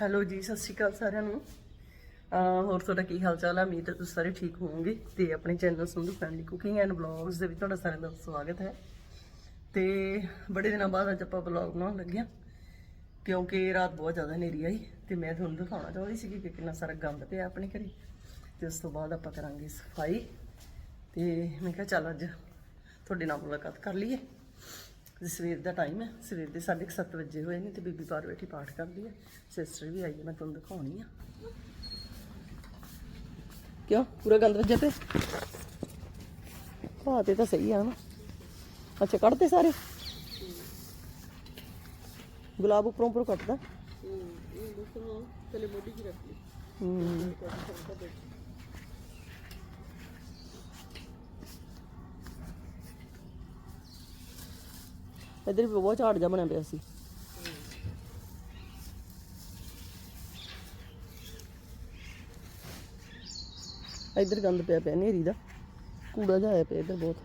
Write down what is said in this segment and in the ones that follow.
Hello ਜੀ, ਸਤਿ ਸ਼੍ਰੀ ਅਕਾਲ ਸਾਰਿਆਂ ਨੂੰ। ਹੋਰ ਤੁਹਾਡਾ ਕੀ ਹਾਲ ਚਾਲ ਹੈ ਉਮੀਦ ਹੈ ਤੁਸੀਂ ਸਾਰੇ ਠੀਕ ਹੋਵੋਗੇ ਤੇ ਆਪਣੇ channel Sandhu family cooking and blogs ਦੇ ਵਿੱਚ ਤੁਹਾਡਾ ਸਾਰਿਆਂ ਦਾ ਸਵਾਗਤ ਹੈ। ਤੇ ਬੜੇ ਦਿਨਾਂ ਬਾਅਦ ਅੱਜ ਆਪਾਂ ਬਲੌਗ ਬਣਾਉਣ ਲੱਗੇ ਹਾਂ, ਕਿਉਂਕਿ ਰਾਤ ਬਹੁਤ ਜ਼ਿਆਦਾ ਹਨੇਰੀ ਆਈ ਤੇ ਮੈਂ ਤੁਹਾਨੂੰ ਦਿਖਾਉਣਾ ਚਾਹੁੰਦੀ ਸੀ ਕਿ ਕਿੰਨਾ ਸਾਰਾ ਗੰਦ ਪਿਆ ਆਪਣੇ ਘਰੇ। ਤੇ ਉਸ ਤੋਂ ਬਾਅਦ ਆਪਾਂ ਕਰਾਂਗੇ ਸਫ਼ਾਈ। ਤੇ ਮੈਂ ਕਿਹਾ ਚੱਲ ਅੱਜ ਤੁਹਾਡੇ ਨਾਲ ਮੁਲਾਕਾਤ ਕਰ ਲਈਏ। ਤੇ ਸਵੇਰ ਦਾ ਟਾਈਮ ਹੈ। ਸਵੇਰ ਦੇ 7:30 ਵਜੇ ਹੋਏ ਨੇ ਤੇ ਬੀਬੀ ਬਾਹਰ ਬੈਠੀ ਪਾਠ ਕਰਦੀ ਹੈ। ਸਿਸਟਰ ਵੀ ਆਈ ਹੈ ਮੈਂ ਤੁਹਾਨੂੰ ਦਿਖਾਉਣੀ ਆ। ਕਿਉਂ? ਪੂਰਾ ਗੰਦ ਵੱਜਿਆ ਪਿਆ ਹਾਂ ਤੇ ਤਾਂ ਸਹੀ ਆ ਨਾ। ਅੱਛਾ ਕੱਢਦੇ ਸਾਰੇ? ਗੁਲਾਬ ਉੱਪਰੋਂ ਉੱਪਰੋਂ ਕੱਟਦਾ? ਚਲੇ ਮੋਢੀ ਚ ਰੱਖ ਲਈ। ਹੂੰ। ਇੱਧਰ ਵੀ ਬਹੁਤ ਝਾੜ ਜਾ ਬਣਿਆ ਪਿਆ ਸੀ। ਇੱਧਰ ਗੰਦ ਪਿਆ ਪਿਆ ਨੇਰੀ ਦਾ। ਕੂੜਾ ਜਿਹਾ ਪਿਆ ਇੱਧਰ ਬਹੁਤ।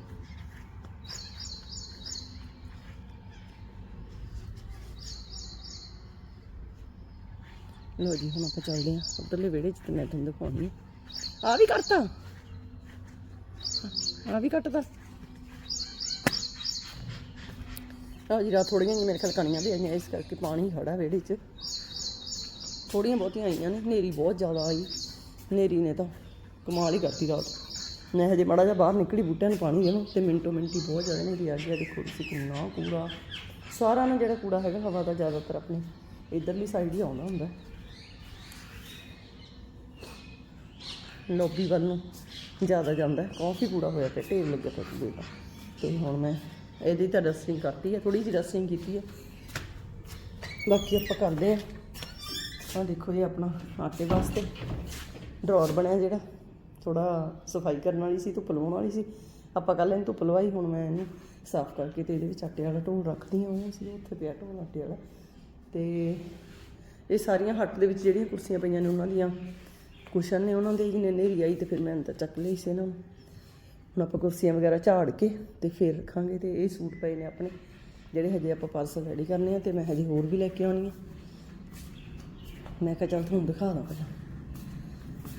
ਲੋ ਜੀ, ਹੁਣ ਆਪਾਂ ਚੱਲਦੇ ਹਾਂ। ਉੱਧਰਲੇ ਵਿਹੜੇ 'ਚ ਤੇ ਮੈਂ ਤੁਹਾਨੂੰ ਦਿਖਾਉਣੀ ਆ ਵੀ ਕੱਟਤਾ। ਆ ਵੀ ਕੱਟਦਾ ਆ ਰਾਤ ਥੋੜੀਆਂ ਜਿਹੀਆਂ ਮੇਰੇ ਖਿਆਲ ਕਣੀਆਂ ਵੀ ਆਈਆਂ, ਇਸ ਕਰਕੇ ਪਾਣੀ ਖੜਾ ਵਿਹੜੇ 'ਚ। ਥੋੜੀਆਂ ਬਹੁਤੀਆਂ ਆਈਆਂ ਨੇ, ਹਨੇਰੀ ਬਹੁਤ ਜ਼ਿਆਦਾ ਆਈ। ਹਨੇਰੀ ਨੇ ਤਾਂ ਕਮਾਲ ਹੀ ਕਰਤੀ ਰਾਤ। ਮੈਂ ਹਜੇ ਮਾੜਾ ਜਿਹਾ ਬਾਹਰ ਨਿਕਲੀ, ਬੂਟਿਆਂ ਨੂੰ ਪਾਣੀ ਦੇਣਾ, ਤੇ ਮਿੰਟੋ ਮਿੰਟੀ ਬਹੁਤ ਜ਼ਿਆਦਾ ਹਨੇਰੀ ਆ ਗਈ ਦੇਖੋ ਤੁਸੀਂ ਕਿੰਨਾ ਕੂੜਾ। ਸਾਰਾ ਨਾ ਜਿਹੜਾ ਕੂੜਾ ਹੈਗਾ, ਹਵਾ ਦਾ ਜ਼ਿਆਦਾਤਰ ਆਪਣੀ ਇਧਰਲੀ ਸਾਈਡ ਹੀ ਆਉਂਦਾ ਹੁੰਦਾ। ਲੋਬੀ ਵੱਲ ਨੂੰ ਜ਼ਿਆਦਾ ਜਾਂਦਾ ਕਾਫੀ ਕੂੜਾ ਹੋਇਆ ਪਿਆ, ਢੇਰ ਲੱਗਿਆ ਪਿਆ ਕੂੜੇ ਦਾ ਤੇ ਹੁਣ ਮੈਂ ਇਹਦੀ ਤਾਂ ਡਸਟਿੰਗ ਕਰਤੀ ਹੈ ਥੋੜੀ ਜਿਹੀ ਡਸਟਿੰਗ ਕੀਤੀ ਹੈ ਬਾਕੀ ਆਪਾਂ ਕਰਦੇ ਆ। ਆਹ ਦੇਖੋ ਇਹ ਆਪਣਾ ਆਟੇ ਵਾਸਤੇ। ਡਰਾਅਰ ਬਣਿਆ ਜਿਹੜਾ ਥੋੜਾ ਸਫ਼ਾਈ ਕਰਨ ਵਾਲੀ ਸੀ, ਧੁੱਪ ਲਵਾਉਣ ਵਾਲੀ ਸੀ। ਆਪਾਂ ਕੱਲ ਇਹਨੂੰ ਧੁੱਪ ਲਵਾਈ, ਹੁਣ ਮੈਂ ਇਹਨੂੰ ਸਾਫ਼ ਕਰਕੇ ਤੇ ਇਹਦੇ ਵਿੱਚ ਆਟੇ ਵਾਲਾ ਢੋਲ ਰੱਖਦੀ ਹਾਂ ਉਹ ਸੀ, ਉੱਥੇ ਪਿਆ ਢੋਲ ਆਟੇ ਵਾਲਾ। ਤੇ ਇਹ ਸਾਰੀਆਂ ਹੱਟ ਦੇ ਵਿੱਚ ਜਿਹੜੀਆਂ ਕੁਰਸੀਆਂ ਪਈਆਂ ਨੇ, ਉਹਨਾਂ ਦੀਆਂ ਕੁਸ਼ਨ ਨੇ, ਉਹਨਾਂ ਦੇ ਜਿਹਨੇ ਨੇਰੀ ਆਈ ਤੇ ਫਿਰ ਮੈਂ ਅੰਦਰ ਚੱਕ ਲਈ ਸੀ ਇਹਨਾਂ ਨੂੰ। ਹੁਣ ਆਪਾਂ ਕੁਰਸੀਆਂ ਵਗੈਰਾ ਝਾੜ ਕੇ ਤੇ ਫਿਰ ਰੱਖਾਂਗੇ ਤੇ ਇਹ ਸੂਟ ਪਏ ਨੇ ਆਪਣੇ, ਜਿਹੜੇ ਹਜੇ ਆਪਾਂ ਪਾਰਸਲ ਰੈਡੀ ਕਰਨੇ ਆ ਤੇ ਮੈਂ ਹਜੇ ਹੋਰ ਵੀ ਲੈ ਕੇ ਆਉਣੀ ਆ। ਮੈਂ ਕਿਹਾ ਚੱਲ ਤੁਹਾਨੂੰ ਦਿਖਾ ਦਾਂ ਪਹਿਲਾਂ।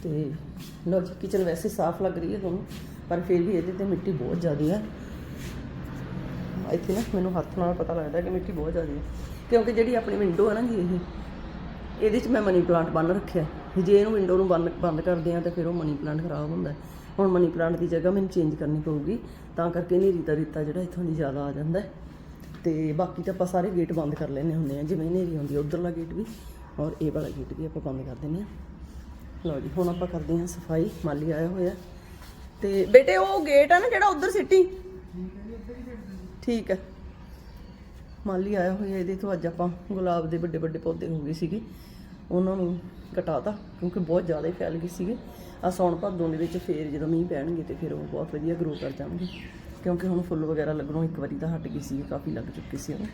ਤੇ ਲੋ ਜੀ ਕਿਚਨ ਵੈਸੇ ਸਾਫ਼ ਲੱਗ ਰਹੀ ਹੈ ਤੁਹਾਨੂੰ ਪਰ ਫਿਰ ਵੀ ਇਹਦੇ ਤੇ ਮਿੱਟੀ ਬਹੁਤ ਜ਼ਿਆਦਾ ਹੈ ਇੱਥੇ ਨਾ ਮੈਨੂੰ ਹੱਥ ਨਾਲ ਪਤਾ ਲੱਗਦਾ ਕਿ ਮਿੱਟੀ ਬਹੁਤ ਜ਼ਿਆਦਾ ਹੈ ਕਿਉਂਕਿ ਜਿਹੜੀ ਆਪਣੀ ਵਿੰਡੋ ਹੈ ਨਾ ਜੀ ਇਹ, ਇਹਦੇ 'ਚ ਮੈਂ ਮਨੀ ਪਲਾਂਟ ਬੰਨ ਰੱਖਿਆ। ਜੇ ਇਹਨੂੰ ਵਿੰਡੋ ਨੂੰ ਬੰਦ ਬੰਦ ਕਰਦੇ ਆ ਤਾਂ ਫਿਰ ਉਹ ਮਨੀ ਪਲਾਂਟ ਖਰਾਬ ਹੁੰਦਾ। ਹੁਣ ਮਨੀ ਪਲਾਂਟ ਦੀ ਜਗ੍ਹਾ ਮੈਨੂੰ ਚੇਂਜ ਕਰਨੀ ਪਊਗੀ, ਤਾਂ ਕਰਕੇ ਹਨੇਰੀ ਦਾ ਰੇਤਾ ਜਿਹੜਾ ਇੱਥੋਂ ਦੀ ਜ਼ਿਆਦਾ ਆ ਜਾਂਦਾ ਹੈ। ਤੇ ਬਾਕੀ ਤਾਂ ਆਪਾਂ ਸਾਰੇ ਗੇਟ ਬੰਦ ਕਰ ਲੈਣੇ ਹੁੰਦੇ ਆ ਜਿਵੇਂ ਹਨੇਰੀ ਆਉਂਦੀ ਹੈ, ਉਧਰਲਾ ਗੇਟ ਵੀ ਔਰ ਇਹ ਵਾਲਾ ਗੇਟ ਵੀ ਆਪਾਂ ਬੰਦ ਕਰ ਦਿੰਦੇ ਆ ਲਓ ਜੀ, ਹੁਣ ਆਪਾਂ ਕਰਦੇ ਹਾਂ ਸਫ਼ਾਈ, ਮਾਲੀ ਆਇਆ ਹੋਇਆ। ਤੇ ਬੇਟੇ, ਉਹ ਗੇਟ ਆ ਨਾ ਜਿਹੜਾ ਉਧਰ ਸਿੱਟੀ? ਠੀਕ ਹੈ। ਮਾਲੀ ਆਇਆ ਹੋਇਆ, ਇਹਦੇ ਤੋਂ ਅੱਜ ਆਪਾਂ ਗੁਲਾਬ ਦੇ ਵੱਡੇ ਵੱਡੇ ਪੌਦੇ ਹੋ ਗਏ ਸੀਗੇ। ਉਹਨਾਂ ਨੂੰ ਕਟਾਤਾ ਕਿਉਂਕਿ ਬਹੁਤ ਜ਼ਿਆਦਾ ਹੀ ਫੈਲ ਗਏ ਸੀਗੇ। ਆ ਸੌਣ ਭਾਦੋਂ ਦੇ ਵਿੱਚ ਫੇਰ ਜਦੋਂ ਮੀਂਹ ਪੈਣਗੇ ਤੇ ਫਿਰ ਉਹ ਬਹੁਤ ਵਧੀਆ ਗਰੋ ਕਰ ਜਾਣਗੇ। ਕਿਉਂਕਿ ਹੁਣ ਫੁੱਲ ਵਗੈਰਾ ਲੱਗਣੋਂ ਇੱਕ ਵਾਰੀ ਤਾਂ ਹਟ ਗਈ ਸੀ ਕਾਫੀ ਲੱਗ ਚੁੱਕੀ ਸੀ ਉਹ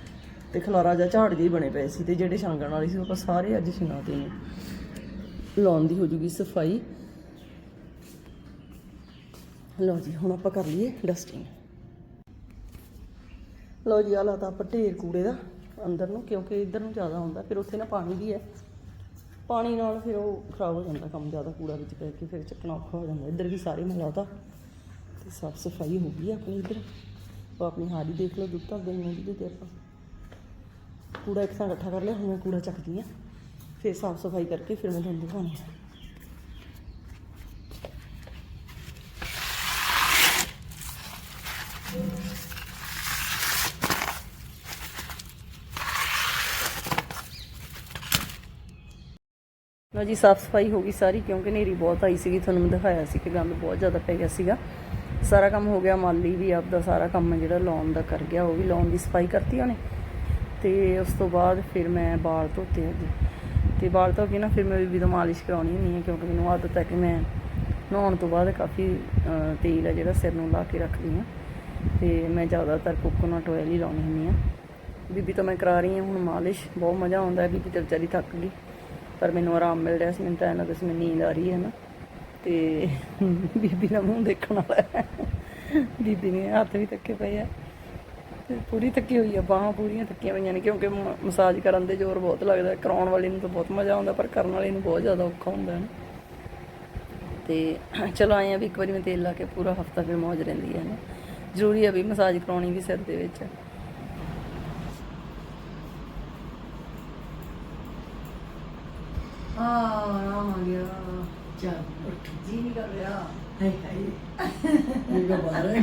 ਤੇ ਖਲਾਰਾ ਜਿਹਾ ਝਾੜ ਜਿਹੇ ਬਣੇ ਪਏ ਸੀ ਤੇ ਜਿਹੜੇ ਛਾਂਗਣ ਵਾਲੇ ਸੀ ਉਹ ਆਪਾਂ ਸਾਰੇ ਅੱਜ ਛਿਨਾਤੇ ਨੇ। ਲਾਉਣ ਦੀ ਹੋ ਜੂਗੀ ਸਫ਼ਾਈ। ਲਓ ਜੀ, ਹੁਣ ਆਪਾਂ ਕਰ ਲਈਏ ਡਸਟਿੰਗ ਲਓ ਜੀ ਆਲਾ ਤਾਂ ਆਪਾਂ ਢੇਰ ਕੂੜੇ ਦਾ ਅੰਦਰ ਨੂੰ, ਕਿਉਂਕਿ ਇੱਧਰ ਨੂੰ ਜ਼ਿਆਦਾ ਹੁੰਦਾ, ਫਿਰ ਉੱਥੇ ਨਾ ਪਾਣੀ ਵੀ ਹੈ। ਪਾਣੀ ਨਾਲ ਫਿਰ ਉਹ ਖਰਾਬ ਹੋ ਜਾਂਦਾ, ਕੰਮ ਜ਼ਿਆਦਾ ਕੂੜਾ ਵਿੱਚ ਪੈ ਕੇ ਫਿਰ ਚੱਕਣਾ ਔਖਾ ਹੋ ਜਾਂਦਾ। ਇੱਧਰ ਵੀ ਸਾਰੇ ਮੈਂ ਲਾਤਾ ਤੇ ਸਾਫ਼ ਸਫ਼ਾਈ ਹੋ ਗਈ ਹੈ ਆਪਣੀ ਇੱਧਰ। ਉਹ ਆਪਣੀ ਹਾੜੀ ਦੇਖ ਲਓ, ਦੁੱਧ ਧਰ ਦੇਣੀ ਜਿਹਦੇ ਤੇ ਆਪਾਂ। ਕੂੜਾ ਇੱਕ ਥਾਂ ਇਕੱਠਾ ਕਰ ਲਿਆ, ਹੁਣ ਮੈਂ ਕੂੜਾ ਚੱਕਦੀ ਹਾਂ। ਫਿਰ ਸਾਫ਼ ਸਫ਼ਾਈ ਕਰਕੇ ਫਿਰ ਮੈਂ ਤੁਹਾਨੂੰ ਦਿਖਾਉਣੀ ਹੈ। ਲਓ ਜੀ, ਸਾਫ਼ ਸਫ਼ਾਈ ਹੋ ਗਈ ਸਾਰੀ, ਕਿਉਂਕਿ ਨੇਰੀ ਬਹੁਤ ਆਈ ਸੀਗੀ, ਤੁਹਾਨੂੰ ਮੈਂ ਦਿਖਾਇਆ ਸੀ ਕਿ ਗੰਦ ਬਹੁਤ ਜ਼ਿਆਦਾ ਪੈ ਗਿਆ ਸੀਗਾ। ਸਾਰਾ ਕੰਮ ਹੋ ਗਿਆ ਮਾਲੀ ਵੀ ਆਪਦਾ ਸਾਰਾ ਕੰਮ ਜਿਹੜਾ ਲਾਉਣ ਦਾ ਕਰ ਗਿਆ, ਉਹ ਵੀ ਲਾਉਣ ਦੀ ਸਫ਼ਾਈ ਕਰਤੀ ਉਹਨੇ। ਤੇ ਉਸ ਤੋਂ ਬਾਅਦ ਫਿਰ ਮੈਂ ਬਾਲ ਧੋਤੇ ਅੱਜ ਤੇ ਬਾਲ ਧੋ ਕੇ ਨਾ ਫਿਰ ਮੈਂ ਬੀਬੀ ਤੋਂ ਮਾਲਿਸ਼ ਕਰਾਉਣੀ ਹੁੰਦੀ ਹੈ ਕਿਉਂਕਿ ਮੈਨੂੰ ਆਦਤ ਹੈ ਕਿ ਮੈਂ ਨਹਾਉਣ ਤੋਂ ਬਾਅਦ ਕਾਫੀ ਤੇਲ ਹੈ ਜਿਹੜਾ ਸਿਰ ਨੂੰ ਲਾ ਕੇ ਰੱਖਦੀ ਹਾਂ ਤੇ ਮੈਂ ਜ਼ਿਆਦਾਤਰ ਕੋਕੋਨਟ ਆਇਲ ਹੀ ਲਾਉਣੀ ਹੁੰਦੀ ਹਾਂ ਬੀਬੀ ਤੋਂ ਮੈਂ ਕਰਾ ਰਹੀ ਹਾਂ ਹੁਣ ਮਾਲਿਸ਼, ਬਹੁਤ ਮਜ਼ਾ ਆਉਂਦਾ ਹੈ ਬੀਬੀ ਤੇ ਵਿਚਾਰੀ ਥੱਕ ਗਈ। ਪਰ ਮੈਨੂੰ ਆਰਾਮ ਮਿਲ ਰਿਹਾ ਸੀ, ਮੈਨੂੰ ਤਾਂ ਇਹਨਾਂ ਦੱਸ ਮੈਨੂੰ ਨੀਂਦ ਆ ਰਹੀ ਹੈ ਨਾ। ਤੇ ਬੀਬੀ ਦਾ ਮੂੰਹ ਦੇਖਣ ਵਾਲਾ ਬੀਬੀ ਨੇ ਹੱਥ ਵੀ ਤੱਕੇ ਪਏ ਆ। ਤੇ ਪੂਰੀ ਥੱਕੀ ਹੋਈ ਆ, ਬਾਹਾਂ ਪੂਰੀਆਂ ਥੱਕੀਆਂ ਪਈਆਂ ਨੇ, ਕਿਉਂਕਿ ਮ- ਮਸਾਜ ਕਰਨ ਦੇ ਜ਼ੋਰ ਬਹੁਤ ਲੱਗਦਾ, ਕਰਾਉਣ ਵਾਲੇ ਨੂੰ ਤਾਂ ਬਹੁਤ ਮਜ਼ਾ ਆਉਂਦਾ, ਪਰ ਕਰਨ ਵਾਲੇ ਨੂੰ ਬਹੁਤ ਜ਼ਿਆਦਾ ਔਖਾ ਹੁੰਦਾ ਹੈ ਨਾ। ਤੇ ਚਲੋ ਆਏ ਆ ਵੀ ਇੱਕ ਵਾਰੀ ਮੈਂ ਤੇਲ ਲਾ ਕੇ ਪੂਰਾ ਹਫਤਾ ਫਿਰ ਮੌਜ ਰਹਿੰਦੀ ਹੈ ਨਾ। ਜ਼ਰੂਰੀ ਹੈ ਵੀ ਮਸਾਜ ਕਰਾਉਣੀ ਵੀ ਸਿਰ ਦੇ ਵਿੱਚ। ਆ ਆਰਾਮ ਆ ਗਿਆ ਚੱਲ ਉੱਠ ਜੀ ਨਹੀਂ ਕਰ ਰਿਹਾ ਹਾਏ ਹਾਏ ਮੇਰਾ ਬਾਹਰ ਹੈ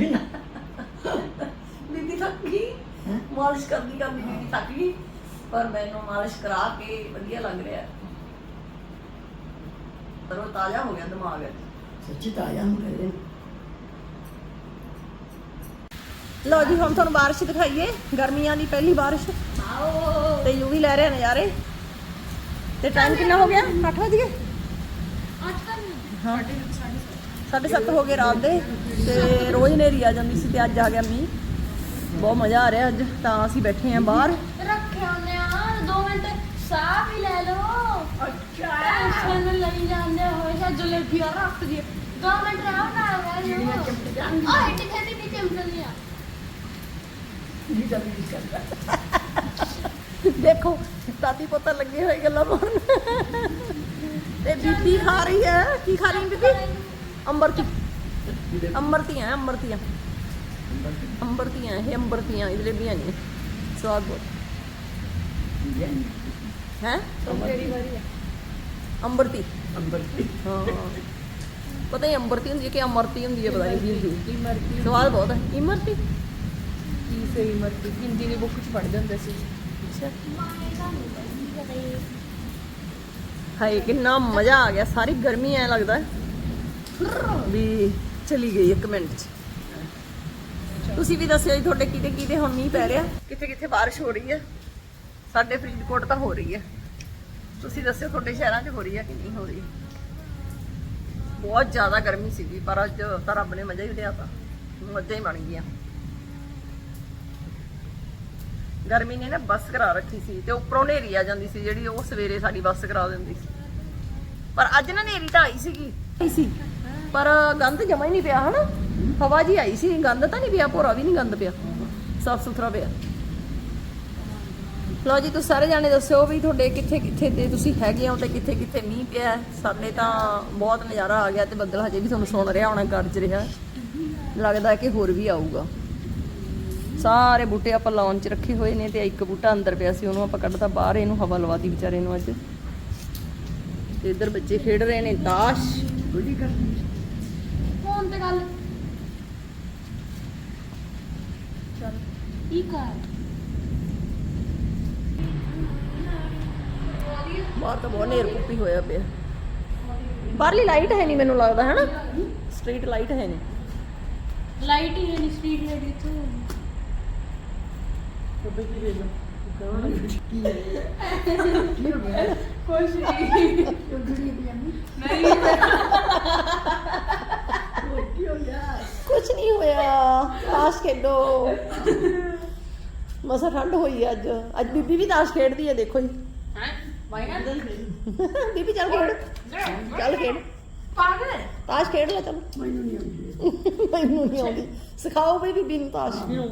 ਬੀਬੀ ਥੱਕ ਗਈ ਹੈਂ? ਮਾਲਿਸ਼ ਕਰਦੀ ਕਰਦੀ ਬੀਬੀ ਥੱਕ ਗਈ ਪਰ ਮੈਨੂੰ ਮਾਲਿਸ਼ ਕਰਾ ਕੇ ਵਧੀਆ ਲੱਗ ਰਿਹਾ। ਤਰੋ ਤਾਜ਼ਾ ਹੋ ਗਿਆ ਦਿਮਾਗ। ਸੱਚੀ ਤਾਂ ਆਇਆ ਹੁਣ ਕਰੇ ਲਓ ਜੀ ਹੁਣ ਤੁਹਾਨੂੰ ਬਾਰਿਸ਼ ਦਿਖਾਈਏ। ਗਰਮੀਆਂ ਦੀ ਪਹਿਲੀ ਬਾਰਿਸ਼। ਆਓ। ਤੇ ਯੂ ਵੀ ਲੈ ਰਹੇ ਨਜ਼ਾਰੇ ਤੇ ਟਾਈਮ ਕਿੰਨਾ ਹੋ ਗਿਆ? 8 ਵਜੇ ਹਾਂ। 7:30 ਹੋ ਗਏ ਰਾਤ ਦੇ ਤੇ ਰੋਜ਼ ਨੇਰੀ ਆ ਜਾਂਦੀ ਸੀ ਤੇ ਅੱਜ ਆ ਗਿਆ ਮੀਂਹ। ਬਹੁਤ ਮਜ਼ਾ ਆ ਰਿਹਾ ਅੱਜ ਤਾਂ ਅਸੀਂ ਬੈਠੇ ਆਂ ਬਾਹਰ। ਰੱਖਿਆ ਨੇ ਆ 2 ਮਿੰਟ ਸਾਹ ਵੀ ਲੈ ਲਓ। ਅੱਛਾ। ਟੈਨਸ਼ਨ ਲਈ ਜਾਂਦੇ ਹੋਏ ਜਾਂ ਜਲੇਬੀਆਂ ਰੱਖ ਦੀ 2 ਮਿੰਟ ਰਾਹ ਨਾ ਆ ਰਿਹਾ ਆ ਇੱਥੇ ਖੇਤੀ ਵੀ ਚਮਚਲ ਲਿਆ ਦੇਖੋ ਦਾਦੀ ਪੋਤਾ ਲੱਗੇ ਹੋਏ ਗੱਲਾਂ ਮਾਰਨ। ਤੇ ਬੀਬੀ ਖਾ ਰਹੀ ਹੈ। ਕੀ ਖਾ ਰਹੀ ਹੈ ਬੀਬੀ? ਅੰਬਰਤੀ ਅੰਬਰਤੀਆਂ ਅੰਬਰਤੀਆਂ ਅੰਬਰਤੀਆਂ ਇਹ ਅੰਬਰਤੀਆਂ ਇਹ ਜਲੇਬੀਆਂ ਨਹੀਂ ਸਵਾਦ ਬਹੁਤ। ਹੈ? ਅੰਬਰਤੀ ਅੰਬਰ ਹਾਂ। ਪਤਾ ਨਹੀਂ ਅੰਬਰਤੀ ਹੁੰਦੀ ਹੈ ਕਿ ਅਮਰਤੀ ਹੁੰਦੀ ਹੈ ਪਤਾ ਨਹੀਂ ਕੀ ਇਮਰਤੀ ਸਵਾਦ ਬਹੁਤ ਹੈ। ਇਮਰਤੀ ਕੀ ਸਹੀ ਮਰਦੀ ਹਿੰਦੀ ਦੀ ਬੁੱਕ ਚ ਪੜ੍ਹਦੇ ਹੁੰਦੇ ਸੀ। ਅੱਛਾ ਹਾਏ, ਕਿੰਨਾ ਮਜ਼ਾ ਆ ਗਿਆ। ਸਾਰੀ ਗਰਮੀ ਐ ਲੱਗਦਾ ਵੀ ਚਲੀ ਗਈ ਇੱਕ ਮਿੰਟ ਚ। ਤੁਸੀਂ ਵੀ ਦੱਸਿਓ ਜੀ, ਤੁਹਾਡੇ ਕਿਤੇ ਕਿਤੇ ਹੁਣ ਮੀਂਹ ਪੈ ਰਿਹਾ। ਕਿੱਥੇ ਕਿੱਥੇ ਬਾਰਿਸ਼ ਹੋ ਰਹੀ ਹੈ? ਸਾਡੇ ਫਰੀਦਕੋਟ ਤਾਂ ਹੋ ਰਹੀ ਹੈ। ਤੁਸੀਂ ਦੱਸਿਓ ਤੁਹਾਡੇ ਸ਼ਹਿਰਾਂ 'ਚ ਹੋ ਰਹੀ ਹੈ ਕਿ ਨਹੀਂ ਹੋ ਰਹੀ? ਬਹੁਤ ਜ਼ਿਆਦਾ ਗਰਮੀ ਸੀਗੀ, ਪਰ ਅੱਜ ਤਾਂ ਰੱਬ ਨੇ ਮਜ਼ਾ ਹੀ ਲਿਆਤਾ ਮੱਝਾਂ ਹੀ ਬਣ ਗਈਆਂ ਗਰਮੀ ਨੇ ਨਾ ਬੱਸ ਕਰਾ ਰੱਖੀ ਸੀ ਤੇ ਉੱਪਰੋਂ ਨੇਰੀ ਆ ਜਾਂਦੀ ਸੀ ਜਿਹੜੀ ਉਹ ਸਵੇਰੇ ਸਾਡੀ ਬੱਸ ਕਰਾ ਦਿੰਦੀ ਸੀ। ਪਰ ਅੱਜ ਨਾ ਨੇਰੀ ਤਾਂ ਆਈ ਸੀਗੀ। ਆਈ ਸੀ। ਪਰ ਗੰਦ ਜਮਾ ਹੀ ਨਹੀਂ ਪਿਆ ਹਨਾ? ਹਵਾ ਜੀ ਆਈ ਸੀ ਗੰਦ ਤਾਂ ਨਹੀਂ ਪਿਆ ਭੋਰਾ ਵੀ ਨਹੀਂ ਗੰਦ ਪਿਆ। ਸਾਫ਼ ਸੁਥਰਾ ਪਿਆ। ਲਓ ਜੀ ਤੁਸੀਂ ਸਾਰੇ ਜਾਣੇ ਦੱਸਿਓ ਵੀ ਤੁਹਾਡੇ ਕਿੱਥੇ ਕਿੱਥੇ ਤੇ ਤੁਸੀਂ ਹੈਗੇ ਹੋ ਤੇ ਕਿੱਥੇ ਕਿੱਥੇ ਮੀਂਹ ਪਿਆ। ਸਾਡੇ ਤਾਂ ਬਹੁਤ ਨਜ਼ਾਰਾ ਆ ਗਿਆ ਤੇ ਬੱਦਲ ਹਜੇ ਵੀ ਤੁਹਾਨੂੰ ਸੁਣ ਰਿਹਾ ਹੋਣਾ ਗਰਜ ਰਿਹਾ। ਲੱਗਦਾ ਕਿ ਹੋਰ ਵੀ ਆਊਗਾ। ਸਾਰੇ ਬੂਟੇ ਆਪਾਂ ਲਾਉਣ ਚ ਰੱਖੇ ਹੋਏ ਨੇ ਤੇ ਇੱਕ ਬੂਟਾ ਅੰਦਰ ਪਿਆ ਸੀ ਉਹਨੂੰ ਆਪਾਂ ਕੱਢਤਾ ਬਾਹਰ ਇਹਨੂੰ ਹਵਾ ਲਵਾਤੀ ਵਿਚਾਰੇ ਨੂੰ ਅੱਜ। ਤੇ ਇੱਧਰ ਬੱਚੇ ਖੇਡ ਰਹੇ ਨੇ ਤਾਸ਼। ਗੁੱਡੀ ਕਰਦੀ ਫੋਨ ਤੇ ਗੱਲ। ਚਲ ਕੀ ਕਰ? ਬਾਹਰ ਤਾਂ ਬਹੁਤ ਨੇਰ ਕੁੱਪੀ ਹੋਇਆ ਪਿਆ। ਬਾਹਰਲੀ ਲਾਈਟ ਹੈ ਨਹੀਂ ਮੈਨੂੰ ਲੱਗਦਾ ਹੈ ਨਾ ਸਟਰੀਟ ਲਾਈਟ ਹੈ ਨਹੀਂ। ਲਾਈਟ ਹੀ ਹੈ ਨਹੀਂ ਸਟਰੀਟ ਲਾਈਟ ਇੱਥੇ। ਕੁਛ ਨਹੀਂ ਕੁਝ ਨਹੀਂ ਹੋਇਆ। ਤਾਸ਼ ਖੇਡੋ। ਮਸਾ ਠੰਡ ਹੋਈ ਹੈ ਅੱਜ। ਅੱਜ ਬੀਬੀ ਵੀ ਤਾਸ਼ ਖੇਡਦੀ ਹੈ ਦੇਖੋ ਜੀ। ਹੈ? ਵਾਇਨਾ ਬੀਬੀ ਚੱਲ ਖੇਡ। ਚੱਲ ਖੇਡ। ਪਾਗਲ ਹੈ? ਤਾਸ਼ ਖੇਡ ਲੈ ਚੱਲ ਮੈਨੂੰ ਨਹੀਂ ਆਉਂਦੀ। ਮੈਨੂੰ ਨਹੀਂ ਆਉਂਦੀ। ਸਿਖਾਓ ਬਈ ਬੀਬੀ ਨੂੰ ਤਾਸ਼। ਮੈਨੂੰ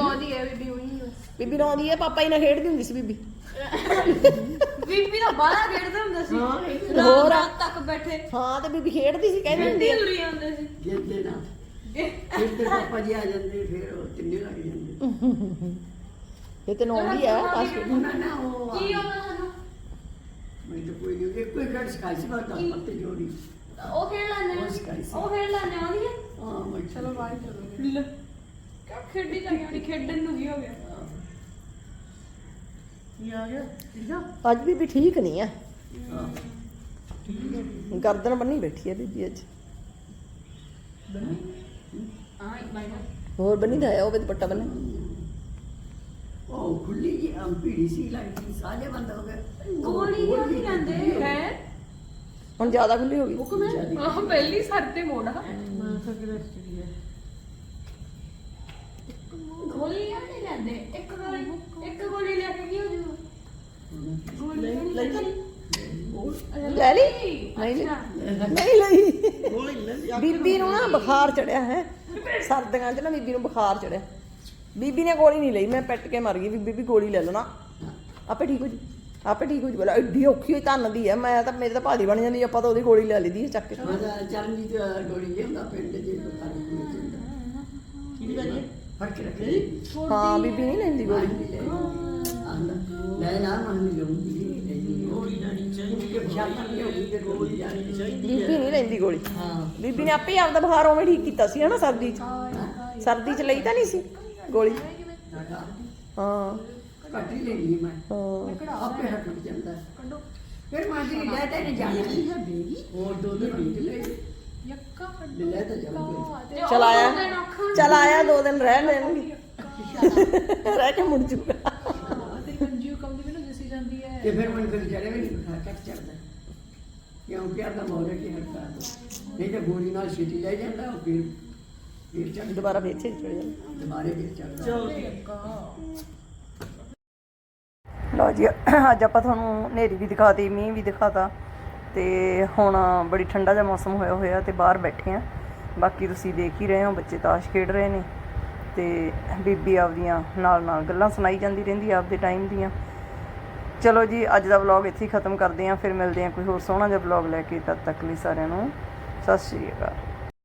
ਆਉਂਦੀ ਹੈ ਬੀਬੀ ਉਹੀ ਬੀਬੀ ਨੂੰ ਆਉਂਦੀ ਹੈ ਪਾਪਾ ਹੀ ਨਾਲ ਖੇਡਦੀ ਹੁੰਦੀ ਸੀ ਬੀਬੀ। ਬੀਬੀ ਦਾ ਬਾਹਲਾ ਖੇਡਦੇ ਹੁੰਦੇ ਸੀ। ਹੋਰ? ਰਾਤ ਰਾਤ ਤੱਕ ਬੈਠੇ। ਹਾਂ ਤੇ ਬੀਬੀ ਖੇਡਦੀ ਸੀ ਕਹਿੰਦੀ ਹੁੰਦੀ ਹੈ। ਢਿਲਰੀ ਆਉਂਦੇ ਸੀ? ਖੇਡਦੇ ਨਾ। ਫਿਰ ਤੇ ਪਾਪਾ ਜੀ ਆ ਜਾਂਦੇ ਫਿਰ ਉਹ ਤਿੰਨੇ ਲੱਗ ਜਾਂਦੇ। ਇਹ ਤੇ ਨੌਂਦੀ ਹੈ ਤਾਸ਼ ਖੇਡ ਉਹਨਾਂ ਨਾ ਉਹ ਕੀ ਆਉਂਦਾ ਸਾਨੂੰ ਮੈਂ ਤਾਂ ਕੋਈ ਨਹੀਂ ਕੋਈ ਘੜ ਸਕਾਈ ਸੀ ਬਾਤ ਪੱਤੇ ਜੋੜੀ। ਉਹ ਖੇਡ ਲੈਂਦੇ ਉਹ ਸਿਖਾਈ ਸੀ। ਆ ਉਹ ਖੇਡ ਲੈਂਦੇ ਆਉਂਦੀ ਹੈ ਹਾਂ ਮੈਂ ਚਲੋ ਬਾਹਰ ਚਲੋ ਲੈ। ਕਿਆ ਖੇਡੀ ਤਾਂ ਗਈ ਖੇਡਣ ਨੂੰ ਕੀ ਹੋ ਗਿਆ। ਕੀ ਆ ਗਿਆ? ਠੀਕ ਆ? ਅੱਜ ਬੀਬੀ ਠੀਕ ਨਹੀਂ ਹੈ। ਹਾਂ ਗਰਦਨ ਬੰਨੀ ਬੈਠੀ ਹੈ ਬੀਬੀ ਅੱਜ। ਹਾਂ ਵਾਇਨਾ ਹੋਰ ਬੰਨੀ ਤਾਂ ਆਇਆ ਉਹ ਵੀ ਦੁਪੱਟਾ ਬੰਨੇ ਉਹ ਖੁੱਲੀ ਜੀ ਅਮ ਪੀੜੀ ਸੀ ਲੱਗਦੀ ਸਾਜੇ ਬੰਦ ਹੋ ਗਏ। ਗੋਲੀ ਕਿਉਂ ਨਹੀਂ ਲੈਂਦੇ ਹੈ ਹੁਣ ਜ਼ਿਆਦਾ ਖੁੱਲੀ ਹੋ ਗਈ? ਹੁਕਮ ਹੈ ਆਹ ਪਹਿਲੀ ਸਰ ਤੇ ਮੋੜਾ ਗੋਲੀ ਕਿਉਂ ਨਹੀਂ ਲੈਂਦੇ ਇੱਕ ਗੋਲੀ ਇੱਕ ਗੋਲੀ ਲੈ ਕੇ ਕੀ ਹੋ ਜੂਗਾ? ਗੋਲੀ ਕਿਉਂ ਨਹੀਂ ਲੈਂਦੇ? ਲੈ ਲਈ? ਨਹੀਂ ਲਈ। ਨਹੀਂ ਲਈ। ਗੋਲੀ ਲੈ ਲਿਆ ਬੀਬੀ ਨੂੰ ਨਾ ਬੁਖਾਰ ਚੜਿਆ ਹੈ। ਸਰਦੀਆਂ 'ਚ ਨਾ ਬੀਬੀ ਨੂੰ ਬੁਖਾਰ ਚੜਿਆ। ਬੀਬੀ ਨੇ ਗੋਲੀ ਨਹੀਂ ਲਈ ਮੈਂ ਪੈਟ ਕੇ ਮਰ ਗਈ ਵੀ ਬੀਬੀ ਗੋਲੀ ਲੈ ਲਓ ਨਾ। ਆਪੇ ਠੀਕ ਹੋ ਜੀ ਆਪੇ ਠੀਕ ਹੋ ਜੀ। ਬੋਲਾ ਐਡੀ ਔਖੀ ਹੋਈ ਧੰਨ ਦੀ ਹੈ ਮੈਂ ਤਾਂ ਮੇਰੇ ਤਾਂ ਭਾਜੀ ਬਣ ਜਾਂਦੀ ਆਪਾਂ ਤਾਂ ਉਹਦੀ ਗੋਲੀ ਲੈ ਲਈਦੀ ਹੈ ਚੱਕ ਕੇ। ਉਹਦਾ ਚਰਨਜੀਤ ਗੋਲੀ ਲਿਆਉਂਦਾ ਪਿੰਡ ਦੇ ਲੋਕਾਂ ਨੂੰ ਕੀ ਕਰੀਏ ਫ਼ਰਕ ਰੱਖੇ ਹਾਂ ਬੀਬੀ ਨਹੀਂ ਲੈਂਦੀ ਗੋਲੀ। ਲੈ ਨਾ ਮਨ ਗੋਲੀ ਲੈਣੀ ਚਾਹੀਦੀ ਨਹੀਂ ਹੋਊਗੀ ਤੇ ਗੋਲੀ ਲੈਣੀ ਚਾਹੀਦੀ ਬੀਬੀ ਨਹੀਂ ਲੈਂਦੀ ਗੋਲੀ। ਹਾਂ। ਬੀਬੀ ਨੇ ਆਪੇ ਆਪਦਾ ਬੁਖਾਰ ਉਵੇਂ ਠੀਕ ਕੀਤਾ ਸੀ ਹਨਾ ਸਰਦੀ 'ਚ? ਸਰਦੀ 'ਚ ਲਈ ਤਾਂ ਨਹੀਂ ਸੀ? ਗੋਲੀ। ਹਾਂ। ਕੱਟ ਹੀ। ਲੈਣੀ ਮੈਂ ਹਾਂ ਆਪੇ ਹਟ ਜਾਂਦਾ। ਫਿਰ ਮਾਂ ਜੀ ਲੈ ਤੇ ਨਹੀਂ ਜਾਣਾ ਹੈ ਬੇਗੀ ਹੋਰ ਦੋ ਦਿਨ ਬੀਤ ਲਏ ਯੱਕਾ ਲੈ ਤਾਂ ਜਾਊਂਗੇ ਚਲ ਆਇਆ। ਚਲ ਆਇਆ ਦੋ ਦਿਨ ਰਹਿ ਲੈਣਗੇ। ਰਹਿ ਕੇ ਮੁੜ ਜੂਗਾ। ਤੇਰੀ ਕੰਜੂ ਕੰਮ ਦੀ ਮੈਨੂੰ ਦਿਸੀ ਜਾਂਦੀ ਹੈ ਤੇ ਫਿਰ ਮਨ ਕਰ ਚੜੇ ਵੀ ਨਹੀਂ ਕੱਟ ਚੜਦਾ ਕਿਉਂਕਿ ਆਦਾ ਮੌਲੇ ਕੀ ਹਟਦਾ ਨਹੀਂ ਤਾਂ ਗੋਲੀ ਨਾਲ ਛੇਤੀ ਲੈ ਜਾਂਦਾ ਉਹ ਫਿਰ ਦੁਬਾਰਾ ਛੇ ਚੜ ਜਾਂਦਾ ਦੁਬਾਰੇ ਚੜਦਾ ਲਓ ਜੀ ਅੱਜ ਆਪਾਂ ਤੁਹਾਨੂੰ ਹਨੇਰੀ ਵੀ ਦਿਖਾਤੀ ਮੀਂਹ ਵੀ ਦਿਖਾਤਾ ਤੇ ਹੁਣ ਬੜੀ ਠੰਡਾ ਜਿਹਾ ਮੌਸਮ ਹੋਇਆ ਹੋਇਆ ਤੇ ਬਾਹਰ ਬੈਠੇ ਆ। ਬਾਕੀ ਤੁਸੀਂ ਦੇਖ ਹੀ ਰਹੇ ਹੋ ਬੱਚੇ ਤਾਸ਼ ਖੇਡ ਰਹੇ ਨੇ ਤੇ ਬੀਬੀ ਆਪਦੀਆਂ ਨਾਲ ਨਾਲ ਗੱਲਾਂ ਸੁਣਾਈ ਜਾਂਦੀ ਰਹਿੰਦੀ ਆ ਆਪਦੇ ਟਾਈਮ ਦੀਆਂ। ਚਲੋ ਜੀ ਅੱਜ ਦਾ ਵਲੌਗ ਇੱਥੇ ਹੀ ਖਤਮ ਕਰਦੇ ਆ ਫਿਰ ਮਿਲਦੇ ਆ ਕੋਈ ਹੋਰ ਸੋਹਣਾ ਜਿਹਾ ਵਲੌਗ ਲੈ ਕੇ। ਤਦ ਤੱਕ ਲਈ ਸਾਰਿਆਂ ਨੂੰ ਸਤਿ ਸ਼੍ਰੀ ਅਕਾਲ।